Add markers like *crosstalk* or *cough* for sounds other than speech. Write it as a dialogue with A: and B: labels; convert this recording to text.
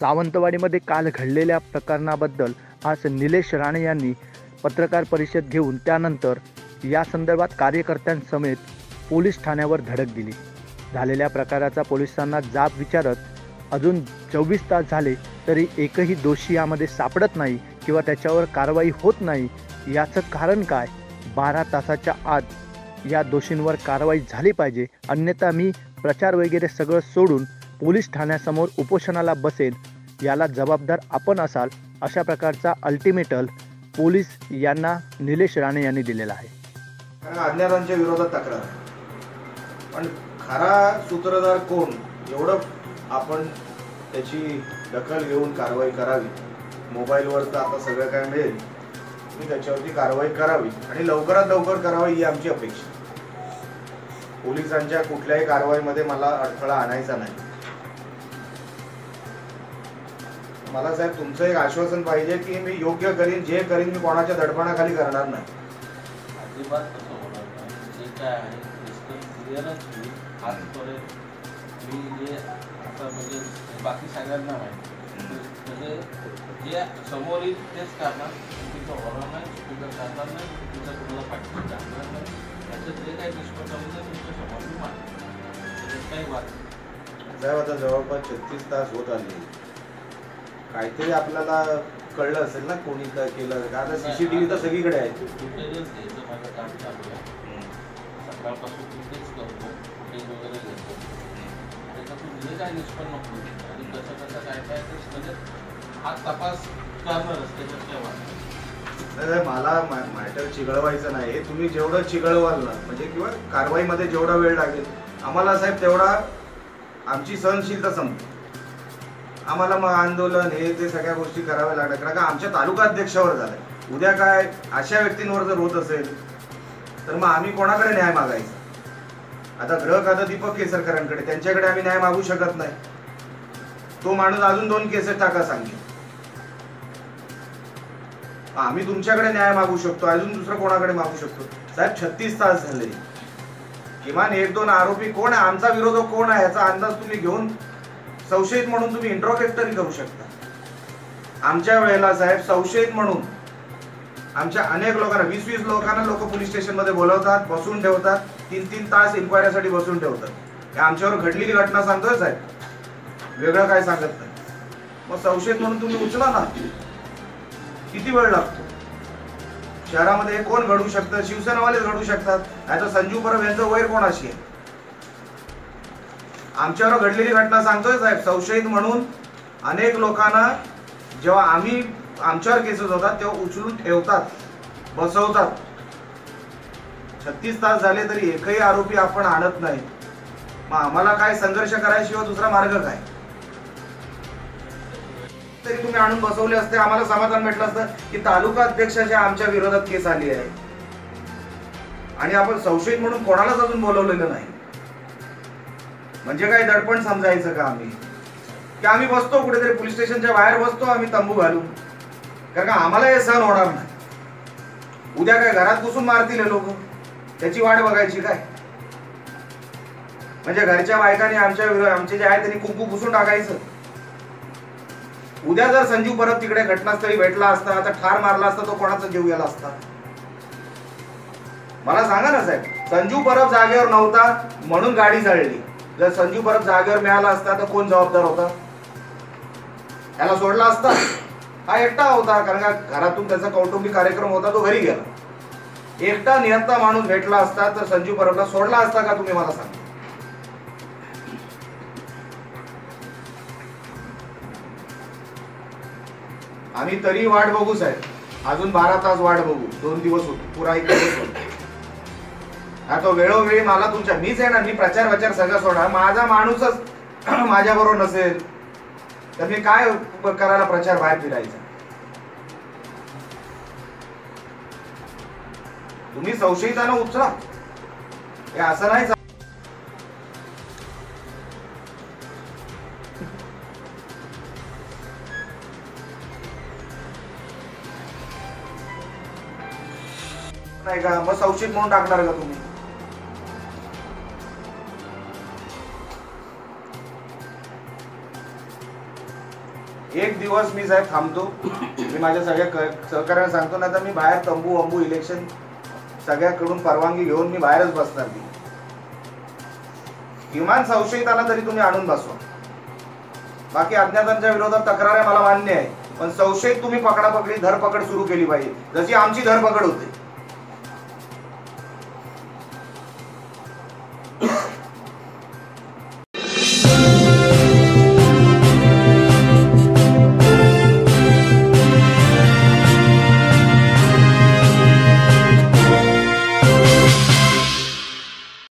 A: सावंतवाडीमध्ये काल घडलेल्या प्रकरणाबद्दल आज निलेश राणे यांनी पत्रकार परिषद घेऊन त्यानंतर या संदर्भात कार्यकर्त्यांसमेत पोलीस ठाण्यावर धडक दिली. झालेल्या प्रकाराचा पोलिसांना जाब विचारत अजून चोवीस तास झाले तरी एकही दोषी यामध्ये सापडत नाही किंवा त्याच्यावर कारवाई होत नाही याचं कारण काय? बारा तासाच्या आत या दोषींवर कारवाई झाली पाहिजे अन्यथा मी प्रचार वगैरे सगळं सोडून पोलीस ठाण्यासमोर उपोषणाला बसेल याला जबाबदार आपण असाल अशा प्रकारचा अल्टिमेटल पोलीस यांना निलेश राणे यांनी दिलेला आहे.
B: अज्ञातांच्या विरोधात तक्रार. पण खरा सूत्रधार कोण? एवढं आपण त्याची दखल घेऊन कारवाई करावी. मोबाईलवर तर आता सगळं काय मिळेल. मी त्याच्यावरती कारवाई करावी आणि लवकरात लवकर करावी ही आमची अपेक्षा. पोलिसांच्या कुठल्याही कारवाईमध्ये मला अडथळा आणायचा नाही. मला साहेब तुमचं एक आश्वासन पाहिजे की मी योग्य करीन जे करीन मी कोणाच्या दडपणाखाली करणार नाही.
C: अजिबात होणार नाही. जे काय आहे क्रिस्टल क्लिअरच होईल. आजपर्यंत मी जे आता म्हणजे बाकी सगळ्यांना माहिती म्हणजे जे समोर येईल तेच करणार. चुकीचं होणार नाही चुकीचं करणार नाही चुकीचं कुणाला पाठवून टाकणार नाही. याचं जे काही निष्पन्न तुमच्यासमोर मी त्याच्यात काही वाद.
B: साहेब आता जवळपास छत्तीस तास होत आले. काहीतरी आपल्याला कळलं असेल ना कोणी काय केलं का आता सीसीटीव्ही तर सगळीकडे आहे.
C: सकाळपासून फुटेज करतो फुटेज वगैरे घेतो त्याच्यातून जे काय निष्पन्न होईल आणि कसं कसं काय काय ते म्हणजे हा तपास करणारच त्याच्यात काय वाद नाही.
B: नाही, नाही, मला मॅटर चिघळवायचं नाही. हे तुम्ही जेवढं चिघळवाल ना म्हणजे किंवा कारवाईमध्ये जेवढा वेळ लागेल आम्हाला साहेब तेवढा आमची सहनशीलता संपते. आम्हाला मग आंदोलन हे ते सगळ्या गोष्टी कराव्या लागल्या. कारण का आमच्या तालुका अध्यक्षावर झालंय. उद्या काय अशा व्यक्तींवर जर होत असेल तर मग आम्ही कोणाकडे न्याय मागायचा? आता ग्रह खाता दीपक केसरकरांकडे त्यांच्याकडे आम्ही न्याय मागू शकत नाही. तो माणूस अजून दोन केसेस टाका सांगेल. आम्ही तुमच्याकडे न्याय मागू शकतो अजून दुसरं कोणाकडे मागू शकतो? साहेब छत्तीस तास झाले. किमान एक दोन आरोपी कोण आहे? आमचा विरोधक कोण आहे? याचा अंदाज तुम्ही घेऊन संशयित म्हणून तुम्ही इंट्रोगेट तरी करू शकता. आमच्या वेळेला साहेब संशयित म्हणून आमच्या अनेक लोकांना वीस वीस लोकांना लोक पोलीस स्टेशनमध्ये बोलवतात बसून ठेवतात तीन तीन तास इन्क्वायरीसाठी बसून ठेवतात. आमच्यावर घडलेली घटना सांगतोय साहेब. वेगळं काय सांगत नाही. मग संशयित म्हणून तुम्ही उचला ना. किती वेळ लागतो? शहरामध्ये कोण घडू शकतं? शिवसेनावालेच घडू शकतात. नाही तर संजू परब यांचं वैर कोणाशी आहे? आमच्यावर घडलेली घटना सांगतोय साहेब. संशयित म्हणून अनेक लोकांना जेव्हा आम्ही आमच्यावर केसेस होतात तेव्हा उचलून ठेवतात बसवतात. छत्तीस तास झाले तरी एकही आरोपी आपण आणत नाही. मग आम्हाला काय संघर्ष करायशिवाय दुसरा मार्ग काय? तरी तुम्ही आणून बसवले असते आम्हाला समाधान भेटलं असतं की तालुका अध्यक्षाच्या आमच्या विरोधात केस आली आहे. आणि आपण संशयित म्हणून कोणालाच अजून बोलवलेलं नाही. म्हणजे काय दडपण समजायचं का आम्ही? की आम्ही बसतो कुठेतरी पोलीस स्टेशनच्या बाहेर बसतो आम्ही तंबू घालून. कारण का आम्हाला हे सहन होणार नाही. उद्या काय घरात घुसून मारतील लोक. त्याची वाट बघायची काय? म्हणजे घरच्या बायकांनी आमच्या आमचे जे आहे त्यांनी कुंकू घुसून टाकायचं. उद्या जर संजीव परत तिकडे घटनास्थळी भेटला असता तर ठार मारला असता तो कोणाचा जीव गेला असता? मला सांगा ना साहेब संजू परब जागेवर नव्हता म्हणून गाडी जळली. जर संजीव परब जागेवर मिळाला असता तर कोण जबाबदार होता? याला सोडला असता? हा एकटा होता कारण का घरातून त्याचा कौटुंबिक कार्यक्रम होता तो घरी गेला. एकटा निहत्ता माणूस भेटला असता तर संजीव परबला सोडला असता का तुम्ही मला सांगा? आम्ही तरी वाट बघू साहेब. अजून बारा तास वाट बघू. दोन दिवस होतो. पुरा एक दिवस होतो. आता वेळोवेळी मला तुमच्या मीच आहे ना मी प्रचार वचार सगळं सोडा माझा माणूसच *clears throat* माझ्या बरोबर नसेल तर मी काय करायला प्रचार बाहेर फिरायचा? तुम्ही संशयितानं उचला. हे असं नाही नाही का? मग संशयित म्हणून टाकणार का तुम्ही? एक दिवस मी साहेब थांबतो. मी माझ्या सगळ्या सहकार्याला सहकार्यांना सांगतो ना तर मी बाहेर तंबू अंबू इलेक्शन सगळ्याकडून परवानगी घेऊन मी बाहेरच बसणार मी किमान संशयिताला तरी तुम्ही आणून बसवा. बाकी अज्ञातांच्या विरोधात तक्रार आहे मला मान्य आहे. पण संशयित तुम्ही पकडापकडी धरपकड सुरू केली पाहिजे. जशी आमची धरपकड होते.